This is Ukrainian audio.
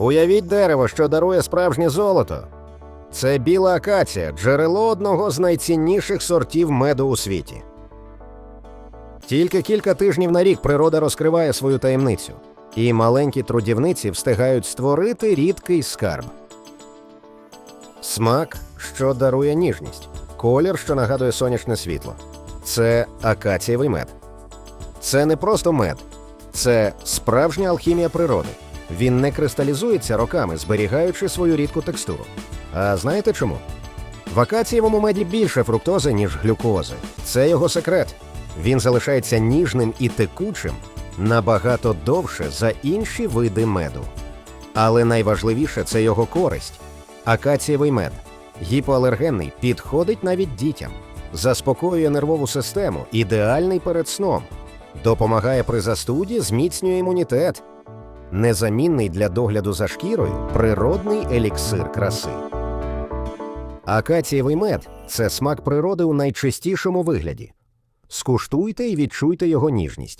Уявіть дерево, що дарує справжнє золото. Це біла акація, джерело одного з найцінніших сортів меду у світі. Тільки кілька тижнів на рік природа розкриває свою таємницю, і маленькі трудівниці встигають створити рідкий скарб. Смак, що дарує ніжність, колір, що нагадує сонячне світло. Це акацієвий мед. Це не просто мед, це справжня алхімія природи. Він не кристалізується роками, зберігаючи свою рідку текстуру. А знаєте чому? В акацієвому меді більше фруктози, ніж глюкози. Це його секрет. Він залишається ніжним і текучим набагато довше за інші види меду. Але найважливіше це його користь. Акацієвий мед гіпоалергенний підходить навіть дітям, заспокоює нервову систему, ідеальний перед сном, допомагає при застуді, зміцнює імунітет. Незамінний для догляду за шкірою природний еліксир краси. Акацієвий мед це смак природи у найчистішому вигляді. Скуштуйте і відчуйте його ніжність.